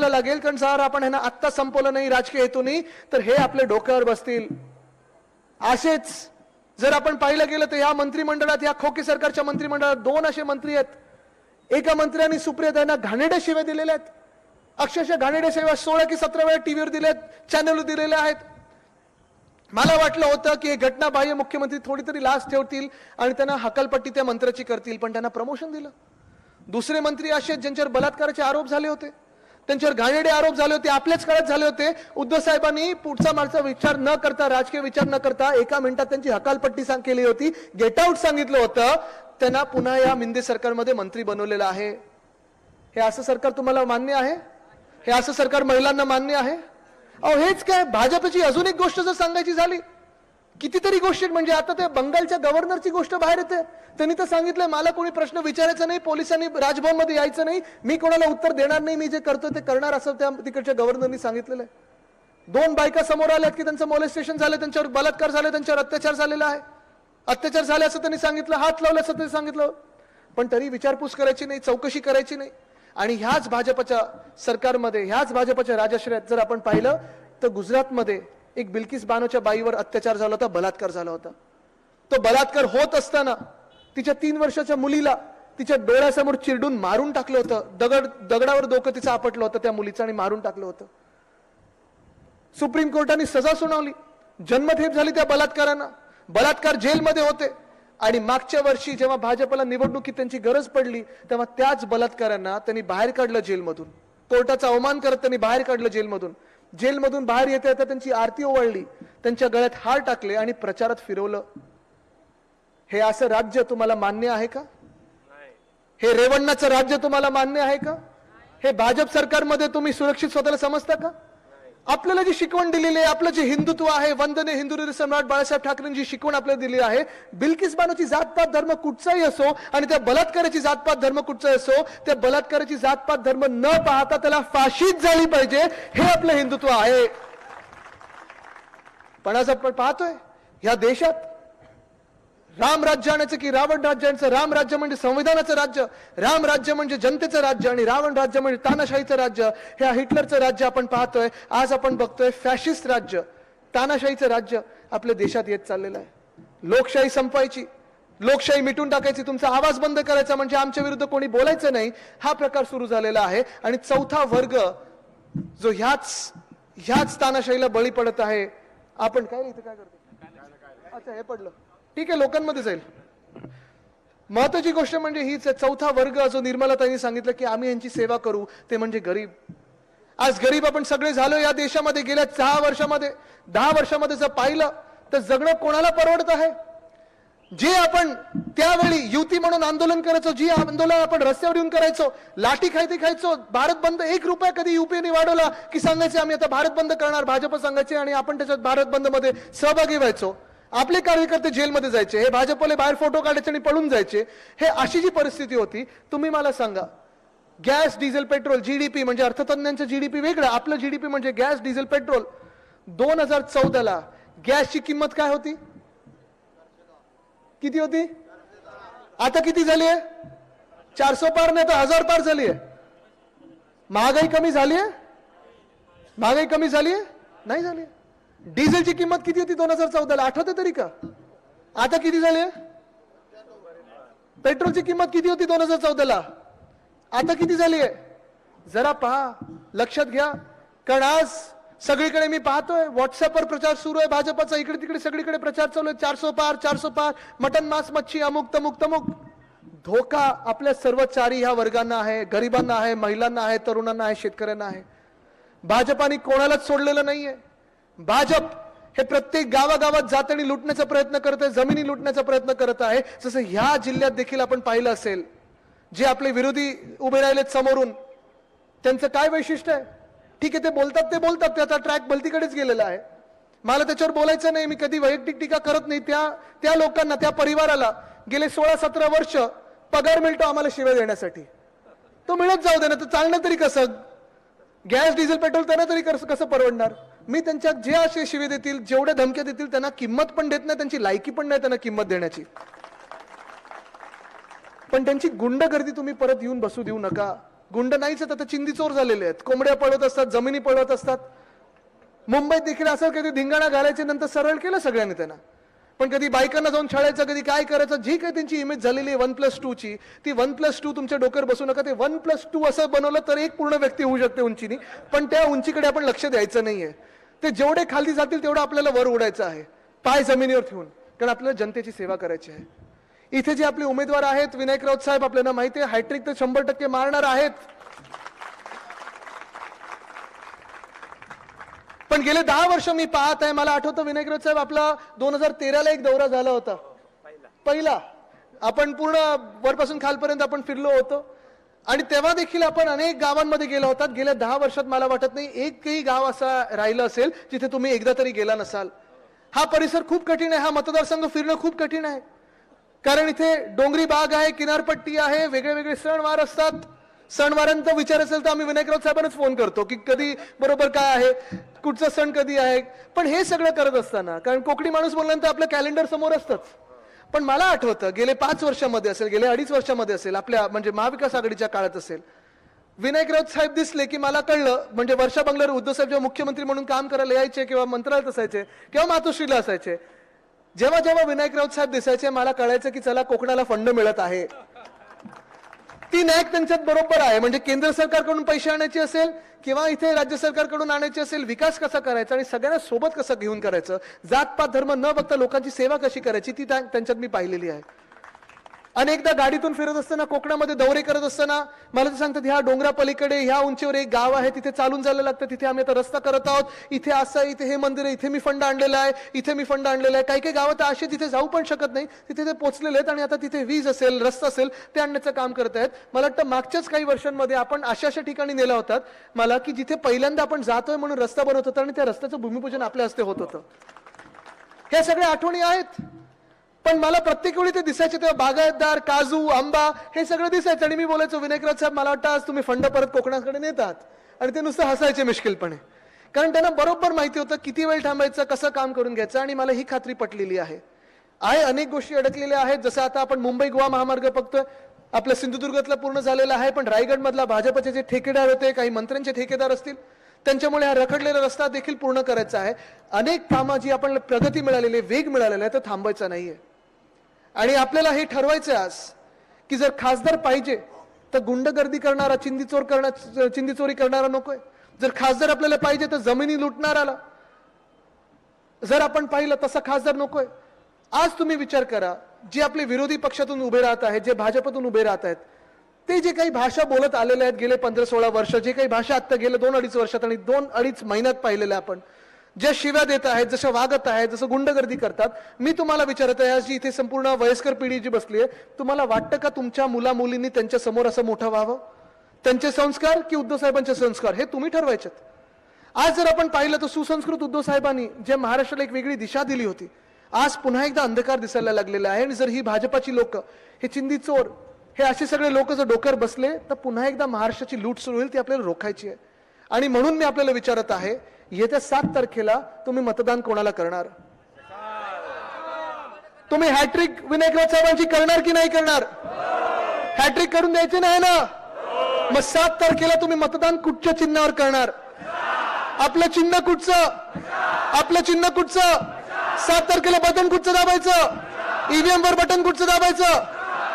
आपल्याला लागेल कारण जर आपण ह्यांना आत्ता संपवलं नाही राजकीय हेतूनी तर हे आपल्या डोक्यावर बसतील. असेच जर आपण पाहिलं गेलं तर या मंत्रिमंडळात या खोके सरकारच्या मंत्रिमंडळात दोन असे मंत्री आहेत. एका मंत्र्यांनी सुप्रिया त्यांना घाणेड्या शिव्या दिलेल्या आहेत. अक्षरशः घाणेड्या सेवा सोळा की सतरा वेळा टीव्हीवर दिल्या आहेत चॅनलवर दिलेल्या आहेत. मला वाटलं होतं की हे घटनाबाह्य मुख्यमंत्री थोडी तरी लाच ठेवतील आणि त्यांना हकालपट्टी त्या मंत्र्याची करतील पण त्यांना प्रमोशन दिलं. दुसरे मंत्री असे ज्यांच्यावर बलात्काराचे आरोप झाले होते. त्यांच्यावर घाणेरडे आरोप झाले होते आपल्याच काळात झाले होते. उद्धव साहेबांनी पुढचा मागचा विचार न करता राजकीय विचार न करता एका मिनिटात त्यांची हकालपट्टी सांग केली होती. गेट आउट सांगितलं होतं. त्यांना पुन्हा या मिंदे सरकारमध्ये मंत्री बनवलेलं आहे. हे असं सरकार तुम्हाला मान्य आहे? हे असं सरकार महिलांना मान्य आहे? अहो हेच काय? भाजपची अजून एक गोष्ट जर सांगायची झाली कितीतरी गोष्टी आहेत. म्हणजे आता ते बंगालच्या गव्हर्नरची गोष्ट बाहेर येते. त्यांनी तर सांगितलंय मला कोणी प्रश्न विचारायचा नाही पोलिसांनी राजभवनमध्ये यायचं नाही. मी कोणाला उत्तर देणार नाही मी जे करतो ते करणार असं त्या तिकडच्या गव्हर्नरनी सांगितलेलं आहे. दोन बायका समोर आल्यात की त्यांचं मोलेस्टेशन झालं त्यांच्यावर बलात्कार झाले त्यांच्यावर अत्याचार झालेला आहे. अत्याचार झाले असं त्यांनी सांगितलं हात लावले असं त्यांनी सांगितलं. पण तरी विचारपूस करायची नाही चौकशी करायची नाही. आणि ह्याच भाजपच्या सरकारमध्ये ह्याच भाजपच्या राजाश्रयात जर आपण पाहिलं तर गुजरातमध्ये एक बिल्किस बानोच्या बाईवर अत्याचार झाला होता बलात्कार झाला होता. तो बलात्कार होत असताना तिच्या तीन वर्षाच्या मुलीला तिच्या डोळ्यासमोर चिरडून मारून टाकलं होतं. दगड दगडावर डोकं तिचं आपटलं होतं त्या मुलीचं आणि मारून टाकलं होतं. सुप्रीम कोर्टाने सजा सुनावली. जन्मठेप झाली त्या बलात्कारांना. बलात्कार जेलमध्ये होते. आणि मागच्या वर्षी जेव्हा भाजपला निवडणुकीत त्यांची गरज पडली तेव्हा त्याच बलात्कारांना त्यांनी बाहेर काढलं जेलमधून. कोर्टाचा अवमान करत त्यांनी बाहेर काढलं जेलमधून. जेलमधून बाहेर येता येता त्यांची आरती ओवाळली त्यांच्या गळ्यात हार टाकले आणि प्रचारात फिरवलं. हे असं राज्य तुम्हाला मान्य आहे का? हे रेवण्णाचं राज्य तुम्हाला मान्य आहे का? हे भाजप सरकारमध्ये तुम्ही सुरक्षित स्वतःला समजता का? आपल्याला जी शिकवण दिलेली आहे आपलं जे हिंदुत्व आहे वंदने हिंदू सम्राट बाळासाहेब ठाकरेंची शिकवण आपल्याला दिली आहे. बिल्किस बानूची जातपात धर्म कुठचाही असो आणि त्या बलात्काराची जातपात धर्म कुठचाही असो त्या बलात्काराची जातपात धर्म न पाहता त्याला फाशीच झाली पाहिजे हे आपलं हिंदुत्व आहे. पण आज आपण पाहतोय ह्या देशात राम राज्य आणायचं की रावण राज्य आणायचं? राम राज्य म्हणजे संविधानाचं राज्य. राम राज्य म्हणजे जनतेचं राज्य आणि रावण राज्य म्हणजे तानाशाहीचं राज्य. हे हिटलरचं राज्य आपण पाहतोय. आज आपण बघतोय फॅशिस्ट राज्य. तानाशाहीचं राज्य आपल्या देशात येत चाललेलं आहे. लोकशाही संपवायची. लोकशाही मिटून टाकायची. तुमचा आवाज बंद करायचा म्हणजे आमच्या विरुद्ध कोणी बोलायचं नाही. हा प्रकार सुरू झालेला आहे. आणि चौथा वर्ग जो ह्याच ह्याच तानाशाहीला बळी पडत आहे. आपण काय इथं काय करतो? अच्छा हे पडलं. ठीक आहे लोकांमध्ये जाईल. महत्वाची गोष्ट म्हणजे हीच चौथा वर्ग जो निर्मलाताईंनी सांगितलं की आम्ही यांची सेवा करू ते म्हणजे गरीब. आज गरीब आपण सगळे झालो या देशामध्ये गेल्या सहा वर्षामध्ये दहा वर्षामध्ये जर पाहिलं तर जगणं कोणाला परवडत आहे? जे आपण त्यावेळी युती म्हणून आंदोलन करायचो जी आंदोलन आपण रस्त्यावर येऊन करायचो लाठी खायती खायचो भारत बंद एक रुपया कधी युपीएने वाढवला की सांगायचे आम्ही आता भारत बंद करणार भाजप सांगायचे आणि आपण त्याच्यात भारत बंदमध्ये सहभागी व्हायचो. आपले कार्यकर्ते जेलमध्ये जायचे हे भाजपले बाहेर फोटो काढायचे आणि पळून जायचे हे अशी जी परिस्थिती होती तुम्ही मला सांगा गॅस डिझेल पेट्रोल जीडीपी म्हणजे अर्थतज्ञांचं जीडीपी वेगळं आपलं जीडीपी म्हणजे गॅस डिझेल पेट्रोल. दोन हजार चौदाला गॅसची किंमत काय होती? किती होती? आता किती झाली आहे? चारशे पार नाही तर हजार पार झाली आहे. महागाई कमी झाली आहे? महागाई कमी झाली आहे? नाही झाली डिझेलची किंमत किती होती? दोन हजार चौदाला. आठवतं तरी का? आता किती झाली? आहे पेट्रोलची किंमत किती होती दोन हजार चौदाला? आता किती झाली आहे? जरा पहा. लक्षात घ्या. कारण आज सगळीकडे मी पाहतोय. व्हॉट्सअपवर प्रचार सुरू आहे. भाजपाचा इकडे तिकडे सगळीकडे प्रचार चालू आहे. चारसो पार चारसो पार. मटन मांस मच्छी अमुक तमुक तमुक. धोका आपल्या सर्व चारी ह्या वर्गांना आहे. गरिबांना आहे महिलांना आहे तरुणांना आहे शेतकऱ्यांना आहे. भाजपाने कोणालाच सोडलेलं नाहीये. भाजप हे प्रत्येक गावागावात जात आणि लुटण्याचा प्रयत्न करत आहे जमिनी लुटण्याचा प्रयत्न करत आहे. जसं ह्या जिल्ह्यात देखील आपण पाहिलं असेल जे आपले विरोधी उभे राहिलेत समोरून त्यांचं काय वैशिष्ट्य आहे? ठीक आहे ते बोलतात ते बोलतात त्याचा ट्रॅक भलतीकडेच गेलेला आहे. मला त्याच्यावर बोलायचं नाही मी कधी वैयक्तिक टीका करत नाही. त्या त्या लोकांना त्या परिवाराला गेले सोळा सतरा वर्ष पगार मिळतो आम्हाला शिव्या देण्यासाठी. तो मिळत जाऊ दे ना तर चालणं तरी कसं? गॅस डिझेल पेट्रोल त्यांना तरी कसं कसं परवडणार? मी त्यांच्या जे असे शिवे देतील जेवढ्या धमक्या देतील त्यांना किंमत पण देत नाही त्यांची लायकी पण नाही त्यांना किंमत देण्याची. पण त्यांची गुंडगर्दी तुम्ही परत येऊन बसू देऊ नका. गुंड नाहीच आता चिंदी चोर झालेले आहेत. कोंबड्या पळवत असतात जमिनी पळवत असतात. मुंबईत देखील असं कधी धिंगाणा घालायचे नंतर सरळ केलं सगळ्यांनी त्यांना. पण कधी बायकांना जाऊन छळायचं कधी काय करायचं जी काही त्यांची इमेज झालेली आहे वन प्लस टू ची ती वन प्लस टू तुमच्या डोक्यावर बसू नका. ते वन प्लस टू असं बनवलं तर एक पूर्ण व्यक्ती होऊ शकते उंचीनी. पण त्या उंचीकडे आपण लक्ष द्यायचं नाहीये. ते जेवढे खाली जातील तेवढं आपल्याला वर उडायचं आहे. पाय जमिनीवर ठेवून. कारण आपल्याला जनतेची सेवा करायची आहे. इथे जे आपले उमेदवार आहेत विनायक राऊत साहेब आपल्याला माहिती आहे हायट्रिक तर शंभर टक्के मारणार आहेत. पण गेले दहा वर्ष मी पाहत आहे मला आठवतं विनायकराव साहेब आपला दोन हजार तेराला एक दौरा झाला होता. पहिला. आपण पूर्ण वरपासून खालपर्यंत आपण फिरलो होतो. आणि तेव्हा देखील आपण अनेक गावांमध्ये गेलो होतात. गेल्या दहा वर्षात मला वाटत नाही एकही गाव असा राहिलं असेल जिथे तुम्ही एकदा तरी गेला नसाल. हा परिसर खूप कठीण आहे. हा मतदारसंघ फिरणं खूप कठीण आहे. कारण इथे डोंगरी बाग आहे किनारपट्टी आहे वेगळे वेगळे सणवार असतात. सणवारांचा विचार असेल तर आम्ही विनायकराव साहेबांनाच फोन करतो की कधी बरोबर काय आहे कुठचा सण कधी आहे. पण हे सगळं करत असताना कारण कोकणी माणूस बोलल्यानंतर आपलं कॅलेंडर समोर असतंच. पण मला आठवतं गेले पाच वर्षामध्ये असेल गेले अडीच वर्षामध्ये असेल आपल्या म्हणजे महाविकास आघाडीच्या काळात असेल विनायक राऊत साहेब दिसले की मला कळलं म्हणजे वर्षा बंगल्यावर उद्धव साहेब जेव्हा मुख्यमंत्री म्हणून काम करायला यायचे किंवा मंत्रालयात असायचे किंवा मातोश्रीला असायचे जेव्हा जेव्हा विनायक राऊत साहेब दिसायचे मला कळायचं की चला कोकणाला फंड मिळत आहे. ती नॅक त्यांच्यात बरोबर आहे. म्हणजे केंद्र सरकारकडून पैसे आणायचे असेल किंवा इथे राज्य सरकारकडून आणायचे असेल विकास कसा करायचा आणि सगळ्यांना सोबत कसं घेऊन करायचं? जातपात धर्म न बघता लोकांची सेवा कशी करायची ती त्या- त्यांच्यात मी पाहिलेली आहे. अनेकदा गाडीतून फिरत असताना कोकणामध्ये दौरे करत असताना मला तर सांगतात ह्या डोंगरापलीकडे ह्या उंचीवर एक गाव आहे तिथे चालून जायला लागतं तिथे आम्ही आता रस्ता करत आहोत. इथे असं आहे इथे हे मंदिर आहे इथे मी फंड आणलेला आहे इथे मी फंड आणलेला आहे. काही काही गावात असे तिथे जाऊ पण शकत नाही. तिथे ते पोहोचलेले आहेत आणि आता तिथे वीज असेल रस्ता असेल ते आणण्याचं काम करत आहेत. मला वाटतं मागच्याच काही वर्षांमध्ये आपण अशा अशा ठिकाणी नेला होतात मला की जिथे पहिल्यांदा आपण जातोय म्हणून रस्ता बनवत होता आणि त्या रस्त्याचं भूमिपूजन आपल्या हस्ते होत होतं. हे सगळ्या आठवणी आहेत. पण मला प्रत्येक वेळी ते दिसायचे तेव्हा बागायतदार काजू आंबा हे सगळं दिसायचं. आणि मी बोलायचो विनायकराज साहेब मला वाटतं आज तुम्ही फंड परत कोकणाकडे नेतात. आणि ते नुसतं हसायचे मिश्किलपणे. कारण त्यांना बरोबर माहिती होतं किती वेळ थांबायचं कसं काम करून घ्यायचं आणि मला ही खात्री पटलेली आहे. आहे अनेक गोष्टी अडकलेल्या आहेत. जसं आता आपण मुंबई गोवा महामार्ग बघतोय. आपल्या सिंधुदुर्गातला पूर्ण झालेला आहे पण रायगडमधला भाजपचे जे ठेकेदार होते काही मंत्र्यांचे ठेकेदार असतील त्यांच्यामुळे हा रखडलेला रस्ता देखील पूर्ण करायचा आहे. अनेक कामं जी आपण प्रगती मिळालेली आहे, वेग मिळालेला आहे तर थांबायचा नाहीये. आणि आपल्याला हे ठरवायचं आज की जर खासदार पाहिजे तर गुंडगर्दी करणारा चिंदी चोर चिंदीचोरी चिंदी चोरी करणारा नकोय. जर खासदार आपल्याला पाहिजे तर जमिनी लुटणाराला जर आपण पाहिलं तसा खासदार नकोय. आज तुम्ही विचार करा जे आपले विरोधी पक्षातून उभे राहत आहेत जे भाजपतून उभे राहत आहेत ते जे काही भाषा बोलत आलेले आहेत गेले पंधरा सोळा वर्ष जे काही भाषा आत्ता गेले दोन अडीच वर्षात आणि दोन अडीच महिन्यात पाहिलेल्या आपण ज्या शिव्या देत आहेत जशा वागत आहेत जसं गुंडगर्दी करतात मी तुम्हाला विचारत आहे आज जी इथे संपूर्ण वयस्कर पिढी जी बसली आहे तुम्हाला वाटतं का तुमच्या मुला मुलींनी त्यांच्यासमोर असं मोठं व्हावं? त्यांचे संस्कार की उद्धव साहेबांचे संस्कार? हे तुम्ही ठरवायचेत. आज जर आपण पाहिलं तर सुसंस्कृत उद्धव साहेबांनी जे महाराष्ट्राला एक वेगळी दिशा दिली होती आज पुन्हा एकदा अंधकार दिसायला लागलेला आहे आणि जर ही भाजपाची लोक हे चिंदी चोर हे असे सगळे लोक जर डोक्यावर बसले तर पुन्हा एकदा महाराष्ट्राची लूट सुरू होईल ती आपल्याला रोखायची आहे. आणि म्हणून मी आपल्याला विचारत आहे येत्या सात तारखेला तुम्ही मतदान कोणाला करणार? तुम्ही हॅट्रिक विनायकराव साहेबांची करणार की नाही करणार? हॅट्रिक करून द्यायचे नाही ना? मग सात तारखेला तुम्ही मतदान कुठच्या चिन्हावर करणार? आपलं चिन्ह कुठचं? आपलं चिन्ह कुठचं? सात तारखेला बटन कुठचं दाबायचं? ईव्हीएम वर बटन कुठचं दाबायचं?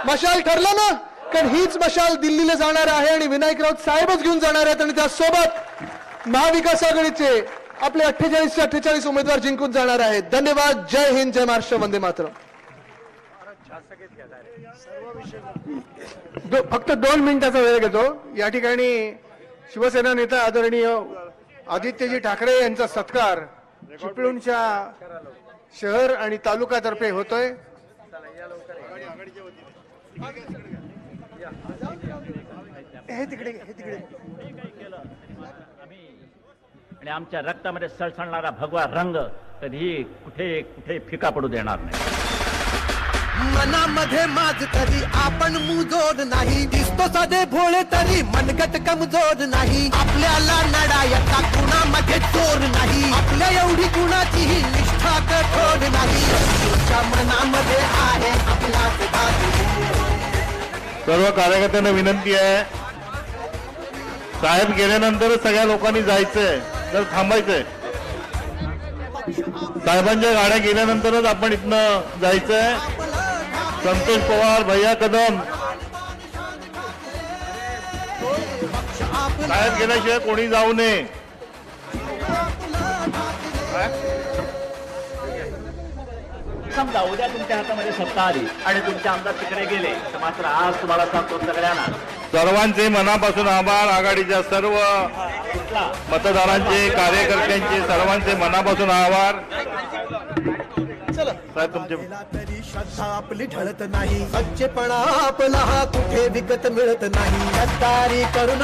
मशाल ठरलं ना? कारण हीच मशाल दिल्लीला जाणार आहे आणि विनायकराव साहेबच घेऊन जाणार आहेत आणि त्यासोबत महाविकास आघाडीचे आपले अठ्ठेचाळीस अठ्ठेचाळीस उमेदवार जिंकून जाणार आहेत. धन्यवाद. जय हिंद जय महाराष्ट्र वंदे मात्र दो- फक्त दोन मिनिटाचा वेळ घेतो. या ठिकाणी शिवसेना नेता आदरणीय आदित्यजी ठाकरे यांचा सत्कार चिपळूणच्या शहर आणि तालुकातर्फे होतोय. हे तिकडे हे तिकडे. आणि आमच्या रक्तामध्ये सळसळणारा भगवा रंग कधीही कुठे कुठे फिका पडू देणार नाही. मनामध्ये माझ तरी आपण मुजोड नाही. दिसतो साधे भोळे तरी मनगट कमजोड नाही. आपल्याला लढायचा कुणामध्ये चोर नाही. आपल्या एवढी कुणाचीही निष्ठा कठोर नाही. तुमच्या मनामध्ये आहे आपला सर्व कार्यकर्त्यांना विनंती आहे साहेब गेल्यानंतरच सगळ्या लोकांनी जायचंय. तर थांबायचंय. साहेबांच्या गाड्या गेल्यानंतरच आपण इथनं जायचंय. संतोष पवार भैया कदम. साहेब गेल्याशिवाय कोणी जाऊ नये. समजा उद्या तुमच्या हातामध्ये सत्ता आली आणि तुमचे आमदार तिकडे गेले. तर मात्र आज तुम्हाला सांगतो सगळ्यांना. सर्वांचे मनापासून आभार. आघाडीच्या सर्व मतदारांचे कार्यकर्त्यांचे सर्वांचे मनापासून आभार. साहेब तुमचे केला तरी श्रद्धा आपली ढळत नाही. सच्चेपणा आपला कुठे विकत मिळत नाही. गद्दारी करून